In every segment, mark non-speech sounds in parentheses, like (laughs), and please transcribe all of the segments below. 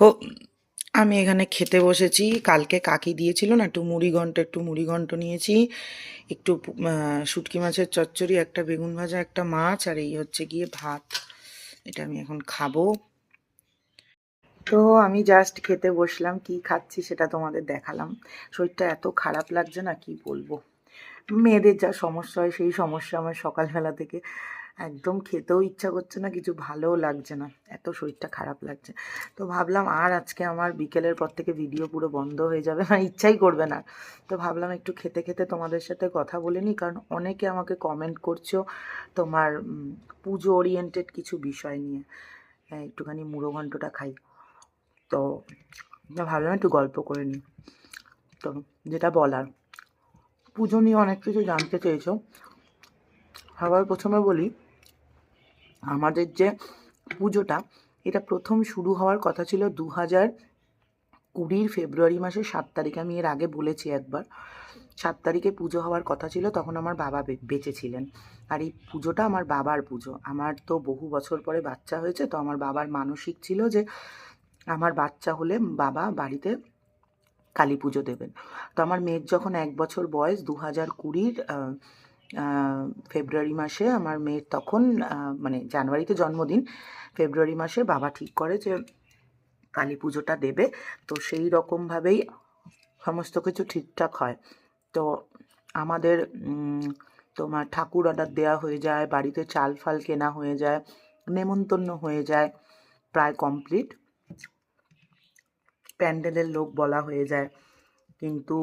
ও আমি এখানে খেতে বসেছি। কালকে কাকি দিয়েছিল না, একটু মুড়ি একটু মুড়ি নিয়েছি। একটু শুটকি মাছের চচ্চড়ি, একটা বেগুন ভাজা, একটা মাছ, আর এই হচ্ছে গিয়ে ভাত। এটা আমি এখন খাব। তো আমি জাস্ট খেতে বসলাম, কি খাচ্ছি সেটা তোমাদের দেখালাম। শরীরটা এত খারাপ লাগছে না, কি বলব? মেয়েদের যা সমস্যা হয়, সেই সমস্যা আমার সকালবেলা থেকে একদম খেতেও ইচ্ছা করছে না কিছু ভালোও লাগছে না এত শরীরটা খারাপ লাগছে। তো ভাবলাম আর আজকে আমার বিকেলের পর থেকে ভিডিও পুরো বন্ধ হয়ে যাবে মানে ইচ্ছাই করবে না। তো ভাবলাম একটু খেতে খেতে তোমাদের সাথে কথা বলে নিই কারণ অনেকে আমাকে কমেন্ট করছ তোমার পুজো ওরিয়েন্টেড কিছু বিষয় নিয়ে। হ্যাঁ, একটুখানি মুড়ো ঘন্টটা খাই। তো ভাবলাম একটু গল্প করে নিই। তো যেটা বলার পুজো নিয়ে অনেক কিছু জানতে চেয়েছো। সবার প্রথমে বলি আমাদের যে পুজোটা, এটা প্রথম শুরু হওয়ার কথা ছিল দু হাজার কুড়ির ফেব্রুয়ারি মাসের সাত তারিখে। আমি এর আগে বলেছি একবার, সাত তারিখে পুজো হওয়ার কথা ছিল, তখন আমার বাবা বেঁচে ছিলেন। আর এই পুজোটা আমার বাবার পুজো। আমার তো বহু বছর পরে বাচ্চা হয়েছে, তো আমার বাবার মানসিক ছিল যে আমার বাচ্চা হলে বাবা বাড়িতে কালী পুজো দেবেন। তো আমার মেয়ের যখন এক বছর বয়স দু হাজার কুড়ির ফেব্রুয়ারি মাসে আমার মেয়ের তখন মানে জানুয়ারিতে জন্মদিন, ফেব্রুয়ারি মাসে বাবা ঠিক করে যে কালী পুজোটা দেবে। তো সেই রকমভাবেই সমস্ত কিছু ঠিকঠাক হয়। তো আমাদের তোমার ঠাকুর অর্ডার দেওয়া হয়ে যায়, বাড়িতে চাল ফাল কেনা হয়ে যায়, নেমন্তন্ন হয়ে যায়, প্রায় কমপ্লিট প্যান্ডেলের লোক বলা হয়ে যায়। কিন্তু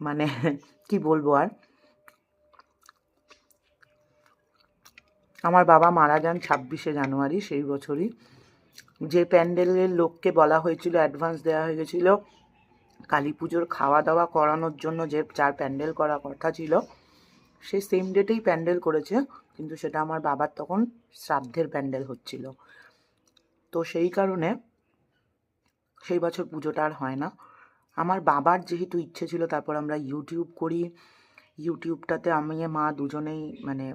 মানে কি বলব আর? আমার বাবা মারা যান ছাব্বিশে জানুয়ারি সেই বছরই। যে প্যান্ডেলের লোককে বলা হয়েছিল অ্যাডভান্স দেওয়া হয়ে গেছিল, কালী পুজোর খাওয়া দাওয়া করানোর জন্য যে চার প্যান্ডেল করা কথা ছিল, সে সেম ডেটেই প্যান্ডেল করেছে, কিন্তু সেটা আমার বাবার তখন শ্রাদ্ধের প্যান্ডেল হচ্ছিল। তো সেই কারণে সেই বছর পুজোটা আর হয় না। আমার বাবার যেহেতু ইচ্ছে ছিল তারপর আমরা ইউটিউব করি। ইউটিউবটাতে আমি মা দুজনেই মানে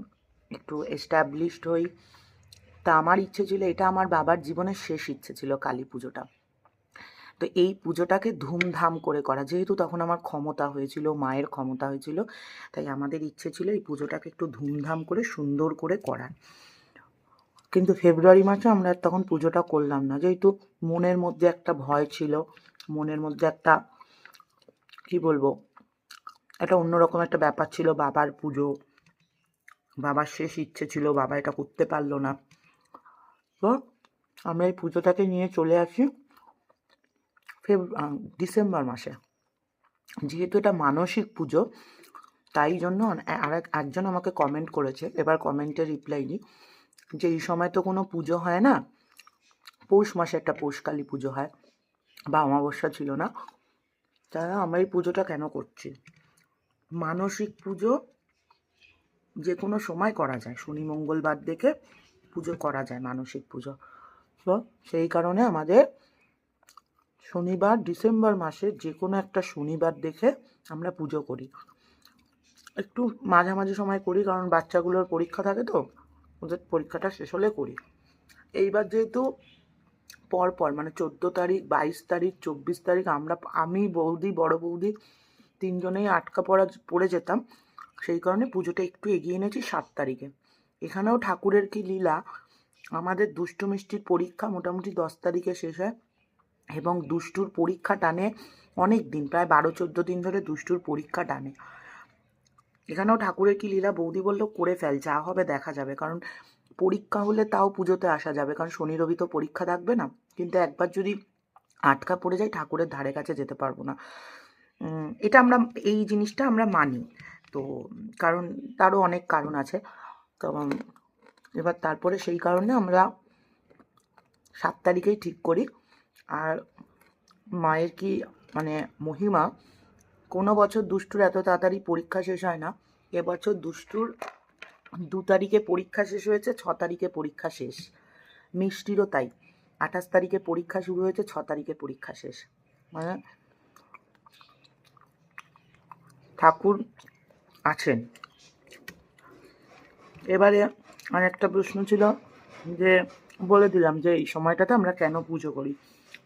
একটু এস্টাবলিশড হই। তা আমার ইচ্ছে ছিল, এটা আমার বাবার জীবনের শেষ ইচ্ছে ছিল কালী পুজোটা। তো এই পুজোটাকে ধুমধাম করে করা। যেহেতু তখন আমার ক্ষমতা হয়েছিল, মায়ের ক্ষমতা হয়েছিল, তাই আমাদের ইচ্ছে ছিল এই পুজোটাকে একটু ধুমধাম করে, সুন্দর করে করার। কিন্তু ফেব্রুয়ারি মাসে আমরা তখন পুজোটা করলাম না। যেহেতু মনের মধ্যে একটা ভয় ছিল, মনের মধ্যে একটা কি বলব? একটা অন্যরকম একটা ব্যাপার ছিল, বাবার পুজো। বাবার শেষ ইচ্ছে ছিল, বাবা এটা করতে পারল না। তো আমরা এই পুজোটাকে নিয়ে চলে আসি ফেব ডিসেম্বর মাসে। যেহেতু এটা মানসিক পুজো, তাই জন্য আর একজন আমাকে কমেন্ট করেছে। এবার কমেন্টে রিপ্লাই দিই যে, এই সময় তো কোনো পুজো হয় না। পৌষ মাসে একটা পৌষকালী পুজো হয়, বা অমাবস্যা ছিল না। তারা আমরা এই পুজোটা কেন করছি? মানসিক পুজো যে কোনো সময় করা যায়। শনি, মঙ্গলবার দেখে পুজো করা যায়, মানসিক পুজো। তো সেই কারণে আমাদের শনিবার, ডিসেম্বর মাসে যে কোনো একটা শনিবার দেখে আমরা পুজো করি। একটু মাঝামাঝি সময় করি, কারণ বাচ্চাগুলোর পরীক্ষা থাকে তো, ওদের পরীক্ষাটা শেষ হলে করি। এইবার যেহেতু পর পর মানে চোদ্দ তারিখ, বাইশ তারিখ, চব্বিশ তারিখ, আমরা, আমি বৌদি, বড় বৌদি তিনজনেই আটকা পড়া, পড়ে যেতাম। সেই কারণে পুজোটা একটু এগিয়ে এনেছি সাত তারিখে। এখানেও ঠাকুরের কি লীলা, আমাদের দুষ্টু মিষ্টির পরীক্ষা মোটামুটি দশ তারিখে শেষ হয় এবং দুষ্টুর পরীক্ষা টানে অনেক দিন, প্রায় বারো, চোদ্দ দিন ধরে দুষ্টুর পরীক্ষা টানে। এখানেও ঠাকুরের কি লীলা, বৌদি বলল, করে ফেল, যা হবে দেখা যাবে। কারণ পরীক্ষা হলে তাও পুজোতে আসা যাবে। কারণ শনি, রবি তো পরীক্ষা থাকবে না। কিন্তু একবার যদি আটকা পড়ে যায়, ঠাকুরের ধারে কাছে যেতে পারব না। এটা আমরা, এই জিনিসটা আমরা মানি। তো, কারণ তারও অনেক কারণ আছে। তো এবার তারপরে সেই কারণে আমরা সাত তারিখেই ঠিক করি। আর মায়ের কি মানে মহিমা, কোনো বছর দুষ্টুর এত তাড়াতাড়ি পরীক্ষা শেষ হয় না। এবছর দুষ্টুর তারিখে পরীক্ষা শেষ হয়েছে, ছ তারিখে পরীক্ষা শেষ। মিষ্টিরও তাই। আঠাশ তারিখে পরীক্ষা শুরু হয়েছে, ছ তারিখে পরীক্ষা শেষ। মানে ঠাকুর আছেন। এবারে আর একটা প্রশ্ন ছিল যে, বলে দিলাম যে, এই সময়টাতে আমরা কেন পুজো করি?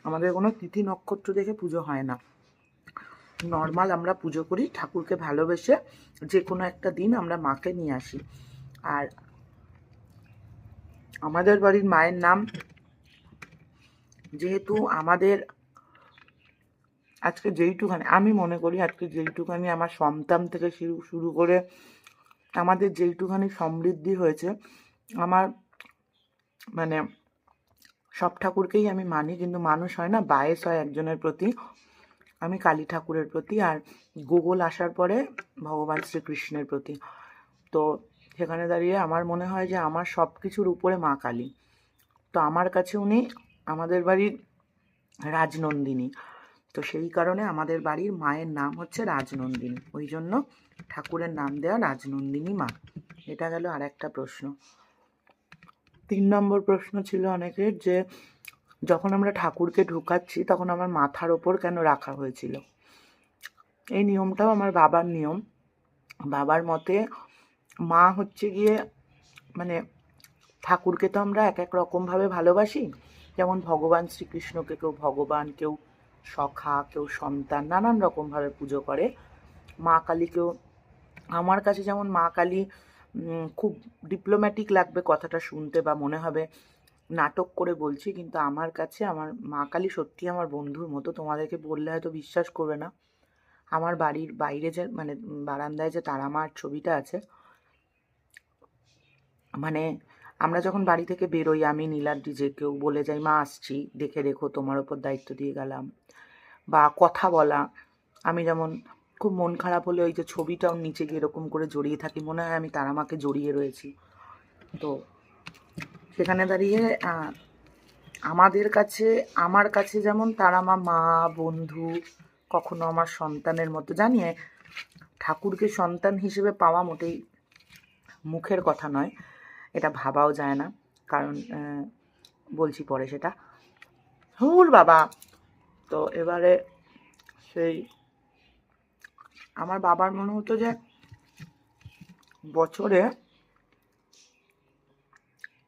আমাদের কোনো তিথি নক্ষত্র দেখে পুজো হয় না। নর্মাল আমরা পুজো করি, ঠাকুরকে ভালোবেসে যে কোনো একটা দিন আমরা মাকে নিয়ে আসি। আর আমাদের বাড়ির মায়ের নাম যেহেতু আমাদের আজকে যেইটুখানি, আমি মনে করি আজকে যেইটুখানি আমার সন্তান থেকে শুরু শুরু করে আমাদের যেইটুখানি সমৃদ্ধি হয়েছে, আমার মানে সব ঠাকুরকেই আমি মানি, কিন্তু মানুষ হয় না, বায়েস হয় একজনের প্রতি, আমি কালী ঠাকুরের প্রতি, আর গুগল আসার পরে ভগবান শ্রীকৃষ্ণের প্রতি। তো সেখানে দাঁড়িয়ে আমার মনে হয় যে আমার সব কিছুর উপরে মা কালী। তো আমার কাছে উনি আমাদের বাড়ির রাজনন্দিনী। তো সেই কারণে আমাদের বাড়ির মায়ের নাম হচ্ছে রাজনন্দিনী। ওই জন্য ঠাকুরের নাম দেওয়া রাজনন্দিনী মা। এটা গেল আর একটা প্রশ্ন। তিন নম্বর প্রশ্ন ছিল অনেকের যে যখন আমরা ঠাকুরকে ঢুকাচ্ছি তখন আমার মাথার ওপর কেন রাখা হয়েছিল? এই নিয়মটাও আমার বাবার নিয়ম। বাবার মতে মা হচ্ছে গিয়ে মানে ঠাকুরকে তো আমরা এক এক রকমভাবে ভালোবাসি। যেমন ভগবান শ্রীকৃষ্ণকে কেউ ভগবান, কেউ সখা, কেউ সন্তান নানান রকমভাবে পুজো করে। মা কালীকেও আমার কাছে যেমন মা কালী খুব ডিপ্লোম্যাটিক লাগবে কথাটা শুনতে বা মনে হবে। নাটক করে বলছি, কিন্তু আমার কাছে আমার মা কালী সত্যি আমার বন্ধুর মতো। তোমাদেরকে বললে হয়তো বিশ্বাস করবে না। আমার বাড়ির বাইরে যে মানে বারান্দায় যে তারা মার ছবিটা আছে মানে আমরা যখন বাড়ি থেকে বেরোই, আমি নীলার ডিজে কেউ বলে যাই, মা, আসছি, দেখে রেখো, তোমার ওপর দায়িত্ব দিয়ে গেলাম। বা কথা বলা, আমি যেমন খুব মন খারাপ হলে ওই যে ছবিটাও নিচে গিয়ে এরকম করে জড়িয়ে থাকি, মনে হয় আমি তারা মাকে জড়িয়ে রয়েছি। তো সেখানে দাঁড়িয়ে আমাদের কাছে, আমার কাছে যেমন তারা মা মা, বন্ধু, কখনো আমার সন্তানের মতো, জানিয়ে ঠাকুরকে সন্তান হিসেবে পাওয়া মোটেই মুখের কথা নয়। এটা ভাবাও যায় না। কারণ বলছি পরে সেটা। হুর বাবা! তো এবারে সেই আমার বাবার মনে হতো যে বছরে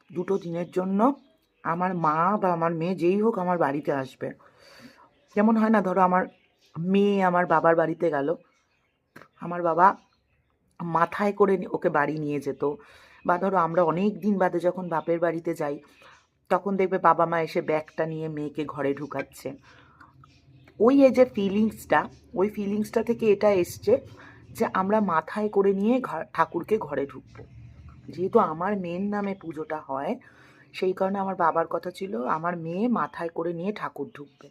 দুটো দিনের জন্য আমার মা বা আমার মেয়ে যেই হোক আমার বাড়িতে আসবে। যেমন হয় না, ধরো আমার মেয়ে আমার বাবার বাড়িতে গেল। আমার বাবা মাথায় করে ওকে বাড়ি নিয়ে যেত। বা ধরো আমরা অনেক দিন বাদে যখন বাপের বাড়িতে যাই, তখন দেখবে বাবা মা এসে ব্যাগটা নিয়ে মেয়েকে ঘরে ঢুকাচ্ছে। ওই এই যে ফিলিংসটা ওই ফিলিংসটা থেকে এটা এসছে যে আমরা মাথায় করে নিয়ে ঠাকুরকে ঘরে ঢুকবো। যেহেতু আমার মেয়ের নামে পুজোটা হয়, সেই কারণে আমার বাবার কথা ছিল, আমার মেয়ে মাথায় করে নিয়ে ঠাকুর ঢুকবে।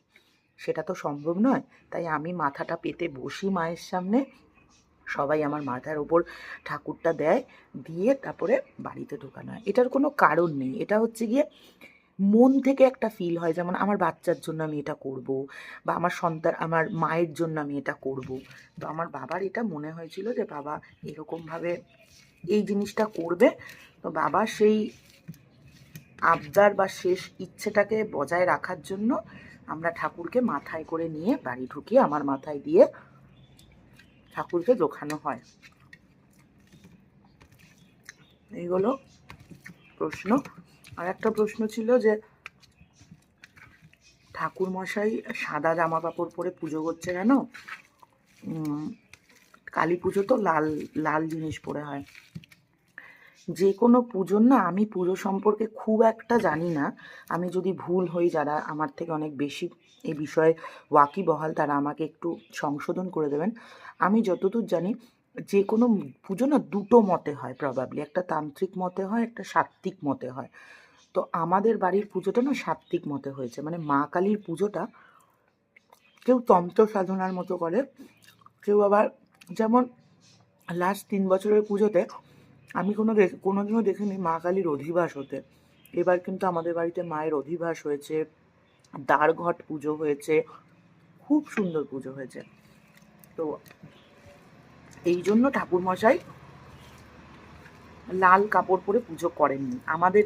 সেটা তো সম্ভব নয়, তাই আমি মাথাটা পেতে বসি মায়ের সামনে সবাই আমার মাথার ওপর ঠাকুরটা দেয়, দিয়ে তারপরে বাড়িতে ঢোকানো হয়। এটার কোনো কারণ নেই। এটা হচ্ছে গিয়ে মন থেকে একটা ফিল হয়, যেমন আমার বাচ্চার জন্য আমি এটা করব, বা আমার সন্তান, আমার মায়ের জন্য আমি এটা করব। তো আমার বাবার এটা মনে হয়েছিল যে, বাবা, এরকমভাবে এই জিনিসটা করবে। তো বাবা সেই আবদার বা শেষ ইচ্ছেটাকে বজায় রাখার জন্য আমরা ঠাকুরকে মাথায় করে নিয়ে বাড়ি ঢুকিয়ে আমার মাথায় দিয়ে ঠাকুরকে দোখানো হয়। এইগুলো প্রশ্ন। আর একটা প্রশ্ন ছিল যে ঠাকুর মশাই সাদা জামা কাপড় পরে পুজো করছে কেন? কালী পুজো তো লাল লাল জিনিস পরে হয়। যে কোনো পুজোর না, আমি পুজো সম্পর্কে খুব একটা জানি না। আমি যদি ভুল হই যারা আমার থেকে অনেক বেশি এই বিষয়ে ওয়াকিবহাল তারা আমাকে একটু সংশোধন করে দেবেন। আমি যতদূর জানি যে কোনো পুজো না দুটো মতে হয় প্রবাবলি একটা তান্ত্রিক মতে হয়, একটা সাত্ত্বিক মতে হয়। তো আমাদের বাড়ির পুজোটা না সাত্ত্বিক মতে হয়েছে। মানে মা কালীর পুজোটা কেউ তন্ত্র সাধনার মতো করে, কেউ আবার যেমন লাস্ট তিন বছরের পুজোতে আমি কোনো কোনোদিনও দেখিনি মা কালীর অধিবাস হতে। এবার কিন্তু আমাদের বাড়িতে মায়ের অধিবাস হয়েছে। দ্বারঘট পুজো হয়েছে, খুব সুন্দর পুজো হয়েছে। তো এই জন্য ঠাকুরমশাই লাল কাপড় পরে পুজো করেননি। আমাদের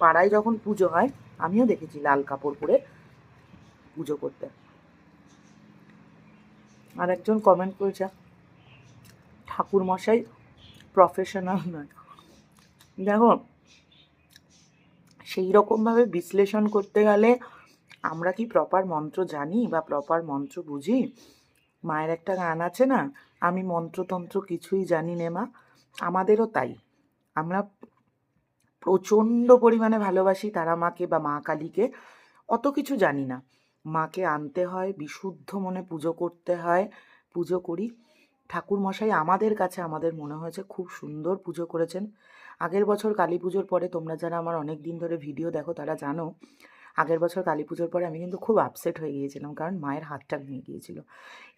পাড়ায় যখন পুজো হয়, আমিও দেখেছি লাল কাপড় পরে পুজো করতে। আর একজন কমেন্ট করেছে ঠাকুর মশাই প্রফেশনাল নয়। দেখো সেই রকমভাবে বিশ্লেষণ করতে গেলে আমরা কি প্রপার মন্ত্র জানি বা প্রপার মন্ত্র বুঝি? মায়ের একটা গান আছে না, আমি মন্ত্রতন্ত্র কিছুই জানি নে মা। আমাদেরও তাই। আমরা প্রচণ্ড পরিমাণে ভালোবাসি তারা মাকে বা মা কালীকে, অত কিছু জানি না। মাকে আনতে হয়, বিশুদ্ধ মনে পুজো করতে হয়, পুজো করি। ঠাকুর মশাই আমাদের কাছে, আমাদের মনে হয়েছে খুব সুন্দর পুজো করেছেন। আগের বছর কালী পুজোর পরে তোমরা যারা আমার অনেক দিন ধরে ভিডিও দেখো, তারা জানো আগের বছর কালী পুজোর পরে আমি কিন্তু খুব আপসেট হয়ে গিয়েছিলাম, কারণ মায়ের হাতটা ভেঙে গিয়েছিল।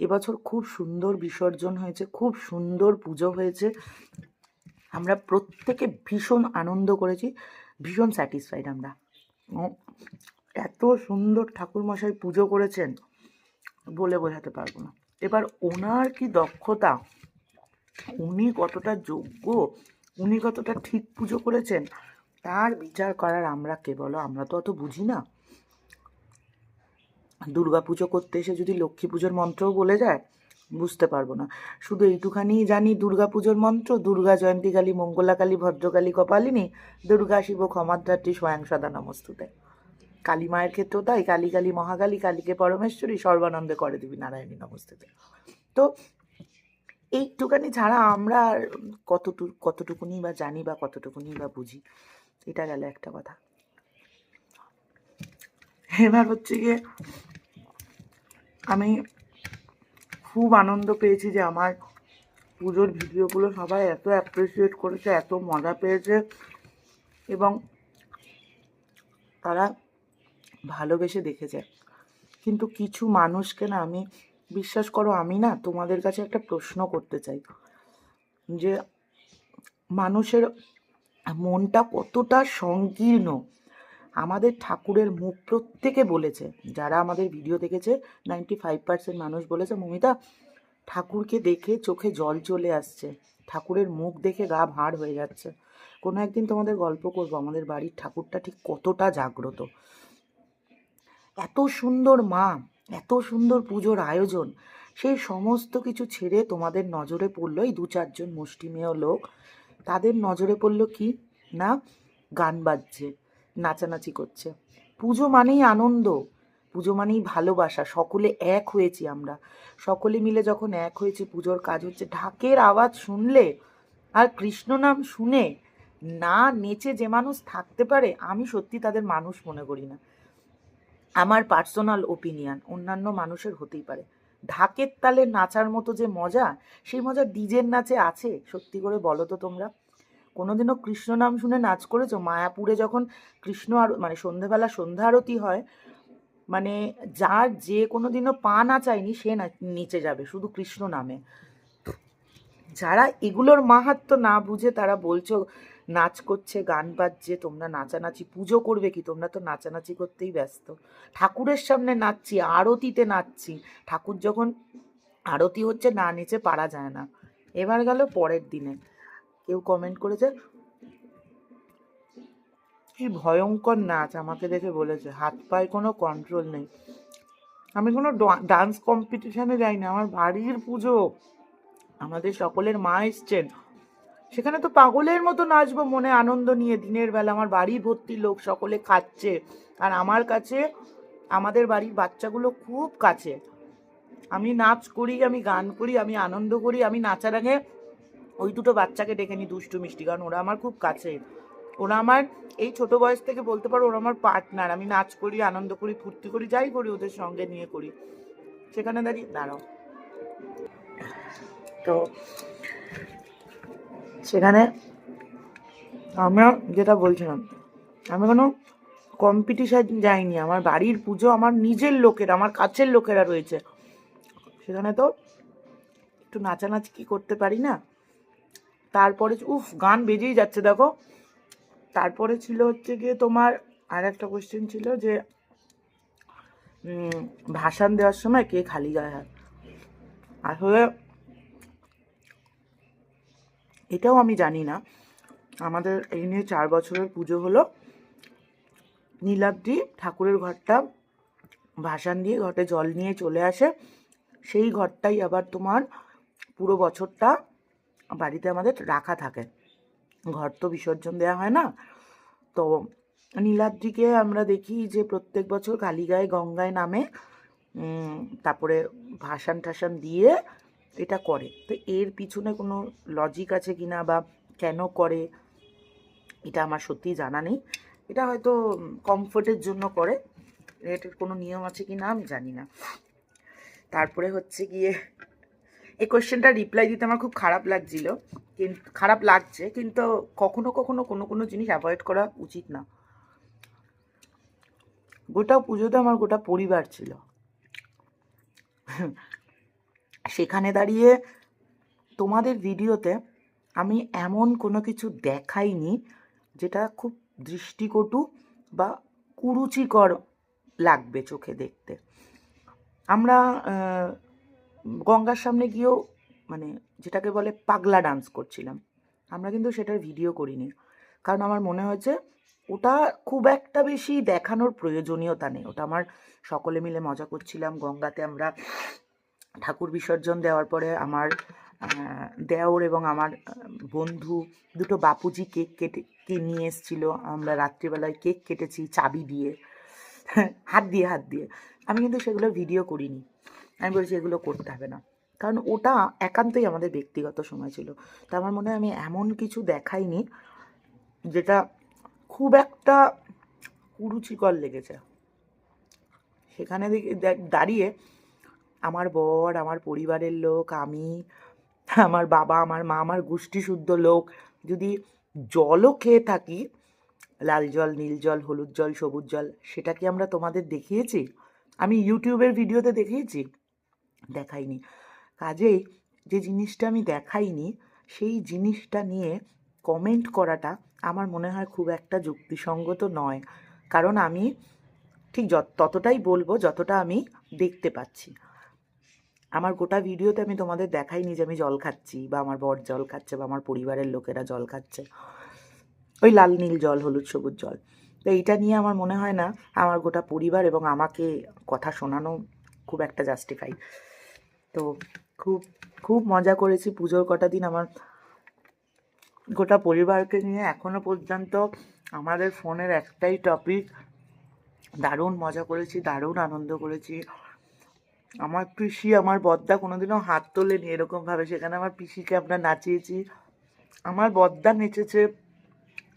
এবছর খুব সুন্দর বিসর্জন হয়েছে, খুব সুন্দর পুজো হয়েছে। আমরা প্রত্যেকে ভীষণ আনন্দ করেছি, ভীষণ স্যাটিসফাইড আমরা। এত সুন্দর ঠাকুরমশাই পুজো করেছেন বলে বোঝাতে পারব না। এবার ওনার কি দক্ষতা? উনি কতটা যোগ্য? উনি কতটা ঠিক পুজো করেছেন? তার বিচার করার আমরা কে বলো? আমরা তো অত বুঝি না। দুর্গা পুজো করতে এসে যদি লক্ষ্মী পুজোর মন্ত্রও বলে যায়, বুঝতে পারব না। শুধু এইটুখানিই জানি, দুর্গা পুজোর মন্ত্র, দুর্গা জয়ন্তী কালী, মঙ্গলা কালী ভদ্রকালী কপালিনী, দুর্গা শিব, ক্ষমাদ্রাত্রী, স্বয়ং সদা নমস্তুতে। কালী মায়ের ক্ষেত্রেও তাই, কালী কালী মহাকালী, কালীকে পরমেশ্বরী, সর্বানন্দে করে দিবি নারায়ণী নমস্তুতে। তো এইটুখানি ছাড়া আমরা কতটুকু, কতটুকুনি বা জানি বা কতটুকুনি বা বুঝি। এটা গেল একটা কথা। এবার হচ্ছে গিয়ে আমি খুব আনন্দ পেয়েছি যে আমার পুজোর ভিডিওগুলো সবাই এত অ্যাপ্রিসিয়েট করেছে, এত মজা পেয়েছে এবং তারা ভালোবেসে দেখেছে। কিন্তু কিছু মানুষকে না আমি বিশ্বাস করো, আমি না তোমাদের কাছে একটা প্রশ্ন করতে চাই। যে মানুষের মনটা কতটা সংকীর্ণ। আমাদের ঠাকুরের মুখ প্রত্যেকে বলেছে, যারা আমাদের ভিডিও দেখেছে নাইনটি ফাইভ পার্সেন্ট মানুষ বলেছে, মমিতা, ঠাকুরকে দেখে চোখে জল চলে আসছে। ঠাকুরের মুখ দেখে গা ভাঁড় হয়ে যাচ্ছে। কোনো একদিন তোমাদের গল্প করব, আমাদের বাড়ির ঠাকুরটা ঠিক কতটা জাগ্রত। এত সুন্দর মা, এত সুন্দর পুজোর আয়োজন সেই সমস্ত কিছু ছেড়ে তোমাদের নজরে পড়ল এই দু চারজন মুষ্টিমেয় লোক। তাদের নজরে পড়ল কি? না, গান বাজছে, নাচানাচি করছে। পুজো মানেই আনন্দ, পুজো মানেই ভালোবাসা, সকলে এক হয়েছি আমরা। সকলে মিলে যখন এক হয়েছি, পুজোর কাজ হচ্ছে ঢাকের আওয়াজ শুনলে আর কৃষ্ণ নাম শুনে না নেচে যে মানুষ থাকতে পারে, আমি সত্যি তাদের মানুষ মনে করি না। আমার পার্সোনাল ওপিনিয়ন অন্যান্য মানুষের হতেই পারে। ঢাকের তালে নাচার মতো যে মজা, সেই মজা ডিজের নাচে আছে, সত্যি করে বলো তো তোমরা। কোনোদিনও কৃষ্ণ নাম শুনে নাচ করেছ? মায়াপুরে যখন কৃষ্ণ আর মানে সন্ধেবেলা সন্ধ্যা আরতি হয় মানে যার যে কোনো দিনও পা নাচায়নি, সে না, নিচে যাবে, শুধু কৃষ্ণ নামে। যারা এগুলোর মাহাত্ম না বুঝে তারা বলছো নাচ করছে, গান বাজছে, তোমরা নাচানাচি, পুজো করবে কি? তোমরা তো নাচানাচি করতেই ব্যস্ত। ঠাকুরের সামনে নাচছি, আরতিতে নাচছি। ঠাকুর যখন আরতি হচ্ছে, না নেচে পারা যায় না। এবার গেল পরের দিনে। কেউ কমেন্ট করেছে, কি ভয়ঙ্কর নাচ, আমাকে দেখে বলেছে। হাত পায়ে কোনো কন্ট্রোল নেই। আমি কোনো ডান্স কম্পিটিশনে যাই না আমার বাড়ির পুজো। আমাদের সকলের মা এসছেন। সেখানে তো পাগলের মতো নাচবো, মনে আনন্দ নিয়ে। দিনের বেলা আমার বাড়ি ভর্তি লোক, সকলে খাচ্ছে। আর আমার কাছে, আমাদের বাড়ির বাচ্চাগুলো খুব কাছে। আমি নাচ করি, আমি গান করি, আমি আনন্দ করি, আমি নাচার আগে ওই দুটো বাচ্চাকে ডেকে নিই, দুষ্টু মিষ্টি। কারণ ওরা আমার খুব কাছে। ওরা আমার, এই ছোট বয়স থেকে বলতে পারো, ওরা আমার পার্টনার। আমি নাচ করি, আনন্দ করি, ফুর্তি করি, যাই করি, ওদের সঙ্গে নিয়ে করি। সেখানে দাঁড়িয়ে, দাঁড়াও। তো সেখানে আমরা যেটা বলছিলাম, আমি কোনো কম্পিটিশান যাইনি। আমার বাড়ির পুজো আমার নিজের লোকের, আমার কাছের লোকেরা রয়েছে। সেখানে তো একটু নাচানাচি কি করতে পারি না? তারপরে উফ, গান বেজেই যাচ্ছে, দেখো। তারপরে ছিল হচ্ছে গিয়ে তোমার আর একটা কোয়েশ্চেন ছিল যে ভাসান দেওয়ার সময় কে খালি গায়ে হাত? আসলে এটাও আমি জানি না। আমাদের এই নিয়ে চার বছরের পুজো হলো। নীলাদ্রি ঠাকুরের ঘরটা ভাসান দিয়ে ঘটে জল নিয়ে চলে আসে। সেই ঘরটাই আবার তোমার পুরো বছরটা বাড়িতে আমাদের রাখা থাকে। ঘর তো বিসর্জন দেওয়া হয় না। তো নীলাদ্রিকে আমরা দেখি যে প্রত্যেক বছর কালীগায়, গঙ্গায় নামে। তারপরে ভাসান টাসান দিয়ে এটা করে। তো এর পিছনে কোনো লজিক আছে কিনা বা কেন করে, এটা আমার সত্যি জানা নেই। এটা হয়তো কমফোর্টের জন্য করে। এটার কোনো নিয়ম আছে কি না আমি জানি না। তারপরে হচ্ছে গিয়ে এই কোয়েশ্চেনটা রিপ্লাই দিতে আমার খুব খারাপ লাগছিল। কিন্তু খারাপ লাগছে, কিন্তু কখনো কখনো কোনো কোনো জিনিস অ্যাভয়েড করা উচিত না। গোটা পুজোতে আমার গোটা পরিবার ছিল। সেখানে দাঁড়িয়ে তোমাদের ভিডিওতে আমি এমন কোনো কিছু দেখাইনি যেটা খুব দৃষ্টিকটু বা কুরুচিকর লাগবে চোখে দেখতে। আমরা গঙ্গার সামনে গিয়েও মানে যেটাকে বলে পাগলা ডান্স করছিলাম। আমরা কিন্তু সেটার ভিডিও করিনি। কারণ আমার মনে হয়েছে ওটা খুব একটা বেশি দেখানোর প্রয়োজনীয়তা নেই। ওটা আমার সকলে মিলে মজা করছিলাম। গঙ্গাতে আমরা ঠাকুর বিসর্জন দেওয়ার পরে আমার দেওর এবং আমার বন্ধু দুটো বাপুজি কেক কেটে, কে নিয়ে এসেছিল। আমরা রাত্রিবেলায় কেক কেটেছি চাবি দিয়ে, হাত দিয়ে হাত দিয়ে। আমি কিন্তু সেগুলো ভিডিও করিনি। আমি বলছি এগুলো করতে হবে না। কারণ ওটা একান্তই আমাদের ব্যক্তিগত সময় ছিল। তা আমার মনে হয় আমি এমন কিছু দেখাইনি যেটা খুব একটা কুরুচিকর লেগেছে। সেখানে দাঁড়িয়ে আমার বর, আমার পরিবারের লোক, আমি, আমার বাবা, আমার মা, আমার গোষ্ঠী শুদ্ধ লোক। যদি জলও খেয়ে থাকি, লাল জল, নীল জল, হলুদ জল, সবুজ জল, সেটা কি আমরা তোমাদের দেখিয়েছি? আমি ইউটিউবের ভিডিওতে দেখিয়েছি, দেখাইনি। কাজেই যে জিনিসটা আমি দেখাইনি, সেই জিনিসটা নিয়ে কমেন্ট করাটা আমার মনে হয় খুব একটা যুক্তিসঙ্গত নয়। কারণ আমি ঠিক যত, ততটাই বলব যতটা আমি দেখতে পাচ্ছি। আমার গোটা ভিডিওতে আমি তোমাদের দেখাইনি যে আমি জল খাচ্ছি বা আমার বর জল খাচ্ছে বা আমার পরিবারের লোকেরা জল খাচ্ছে। ওই লাল নীল জল, হলুদ সবুজ জল। তো এইটা নিয়ে আমার মনে হয় না আমার গোটা পরিবার এবং আমাকে কথা শোনানো খুব একটা জাস্টিফাই তো খুব খুব মজা করেছি পুজোর কটা দিন আমার গোটা পরিবারকে নিয়ে। এখনও পর্যন্ত আমাদের ফোনের একটাই টপিক দারুণ মজা করেছি, দারুণ আনন্দ করেছি। আমার পিসি আমার বদ্দা কোনোদিনও হাত তোলেনি এরকমভাবে। সেখানে আমার পিসিকে আমরা নাচিয়েছি। আমার বদ্দা নেচেছে।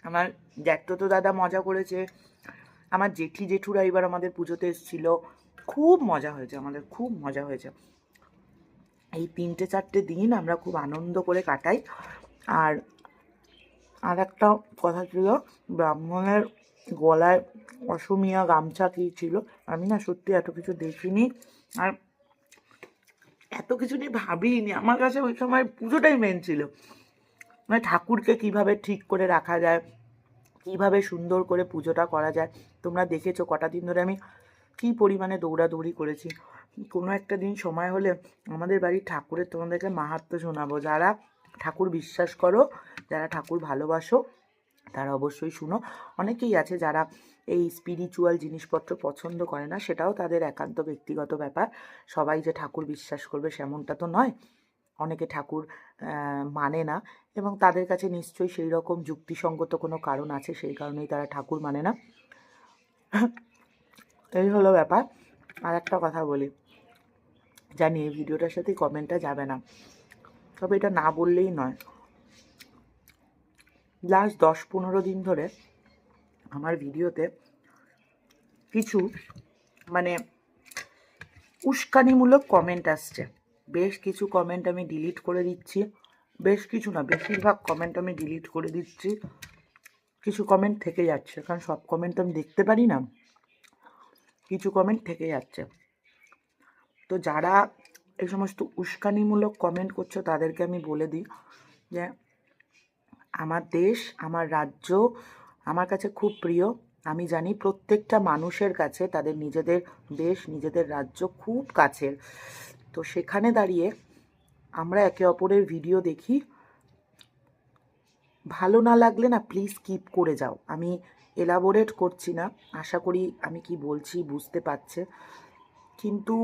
আমার জ্যাঠতো দাদা মজা করেছে। আমার জেঠি জেঠুরা এবার আমাদের পুজোতে এসেছিল। খুব মজা হয়েছে আমাদের, খুব মজা হয়েছে। এই তিনটে চারটে দিন আমরা খুব আনন্দ করে কাটাই। আর আর একটা কথা ছিল, ব্রাহ্মণের গলায় অসমিয়া গামছা কি ছিল? আমি না সত্যি এত কিছু দেখিনি। আর এত কিছু নিয়ে ভাবিনি আমার কাছে ওই সময় পুজোটাই মেন ছিল। মানে ঠাকুরকে কীভাবে ঠিক করে রাখা যায়, কীভাবে সুন্দর করে পুজোটা করা যায়, তোমরা দেখেছ কটা দিন ধরে আমি কী পরিমাণে দৌড়াদৌড়ি করেছি। কোনো একটা দিন সময় হলে আমাদের বাড়ির ঠাকুরের তোমাদেরকে মাহাত্ম শোনাবো। যারা ঠাকুর বিশ্বাস করো, যারা ঠাকুর ভালোবাসো, তারা অবশ্যই শুনো। অনেকেই আছে যারা এই স্পিরিচুয়াল জিনিসপত্র পছন্দ করে না, সেটাও তাদের একান্ত ব্যক্তিগত ব্যাপার। সবাই যে ঠাকুর বিশ্বাস করবে সেমনটা তো নয়। অনেকে ঠাকুর মানে না এবং তাদের কাছে নিশ্চয়ই সেই রকম যুক্তিসঙ্গত কোনো কারণ আছে, সেই কারণেই তারা ঠাকুর মানে না। এই হলো ব্যাপার। আর একটা কথা বলি, জানি এই ভিডিওটার সাথে কমেন্টটা যাবে না, তবে এটা না বললেই নয়। লাস্ট দশ পনেরো দিন ধরে আমার ভিডিওতে কিছু মানে উস্কানিমূলক কমেন্ট আসছে। বেশ কিছু কমেন্ট আমি ডিলিট করে দিচ্ছি। বেশ কিছু না, বেশিরভাগ কমেন্ট আমি ডিলিট করে দিচ্ছি। কিছু কমেন্ট থেকে যাচ্ছে, কারণ সব কমেন্ট আমি দেখতে পারি না। কিছু কমেন্ট থেকে যাচ্ছে। তো যারা এই সমস্ত উস্কানিমূলক কমেন্ট করছ, তাদেরকে আমি বলে দিই যে, আমার দেশ, আমার রাজ্য আমার কাছে খুব প্রিয়। আমি জানি প্রত্যেকটা মানুষের কাছে তাদের নিজেদের দেশ, নিজেদের রাজ্য খুব কাছের। তো সেখানে দাঁড়িয়ে আমরা একে অপরের ভিডিও দেখি। ভালো না লাগলে না প্লিজ স্কিপ করে যাও। আমি এলাবোরেট করছি না। আশা করি আমি কি বলছি বুঝতে পারছে। কিন্তু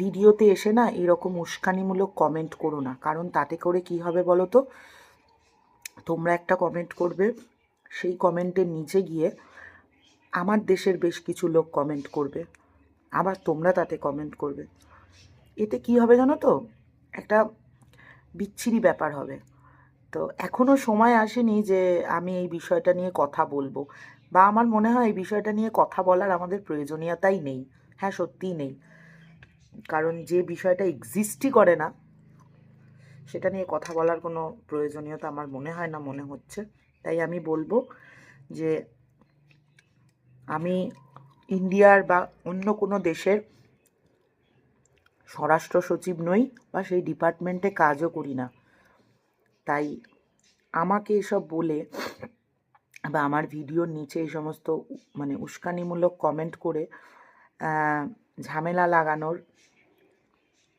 ভিডিওতে এসে না এরকম উস্কানিমূলক কমেন্ট করো না। কারণ তাতে করে কি হবে বলো তো? তোমরা একটা কমেন্ট করবে। সেই কমেন্টের নিচে গিয়ে আমার দেশের বেশ কিছু লোক কমেন্ট করবে। আবার তোমরা তাতে কমেন্ট করবে। এতে কি হবে জানো তো? একটা বিচ্ছিরি ব্যাপার হবে। তো এখনও সময় আসেনি যে আমি এই বিষয়টা নিয়ে কথা বলব। বা আমার মনে হয় এই বিষয়টা নিয়ে কথা বলার আমাদের প্রয়োজনীয়তাই নেই। হ্যাঁ সত্যিই নেই। কারণ যে বিষয়টা এক্সিস্টই করে না, সেটা নিয়ে কথা বলার কোনো প্রয়োজনীয়তা আমার মনে হয় না, মনে হচ্ছে। তাই আমি বলব যে আমি ইন্ডিয়ার বা অন্য কোনো দেশের স্বরাষ্ট্র সচিব নই বা সেই ডিপার্টমেন্টে কাজও করি না। তাই আমাকে এসব বলে বা আমার ভিডিওর নিচে এই সমস্ত মানে উস্কানিমূলক কমেন্ট করে ঝামেলা লাগানোর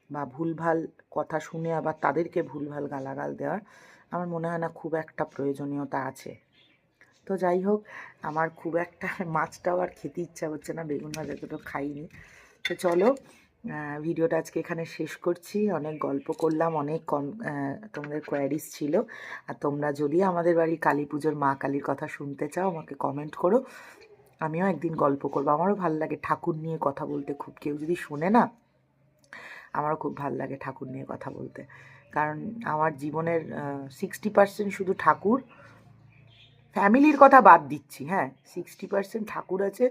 বা ভুলভাল কথা শুনে আবার তাদেরকে ভুলভাল গালাগাল দেওয়ার আমার মনে হয় না খুব একটা প্রয়োজনীয়তা আছে। তো যাই হোক, আমার খুব একটা (laughs) মাছটাও আর খেতে ইচ্ছা হচ্ছে না, বেগুন ভাজা দুটো খাইনি। তো চলো ভিডিওটা আজকে এখানে শেষ করছি। অনেক গল্প করলাম, অনেক কম তোমাদের কোয়ারিজ ছিল। আর তোমরা যদি আমাদের বাড়ির কালী পুজোর মা কালীর কথা শুনতে চাও, আমাকে কমেন্ট করো। আমিও একদিন গল্প করব। আমারও ভালো লাগে ঠাকুর নিয়ে কথা বলতে। খুব কেউ যদি শোনে না, আমারও খুব ভালো লাগে ঠাকুর নিয়ে কথা বলতে। কারণ আমার জীবনের সিক্সটি পার্সেন্ট শুধু ঠাকুর। ফ্যামিলির কথা বাদ দিচ্ছি হ্যাঁ। সিক্সটি পার্সেন্ট ঠাকুর আছে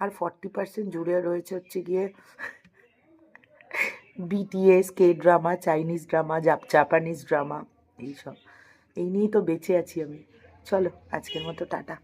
আর ফর্টি পার্সেন্ট জুড়ে রয়েছে হচ্ছে গিয়ে বিটিএস কে drama Chinese drama Japanese drama এইসব। এই নিয়েই তো বেঁচে আছি আমি। চলো, আজকের মতো টাটা।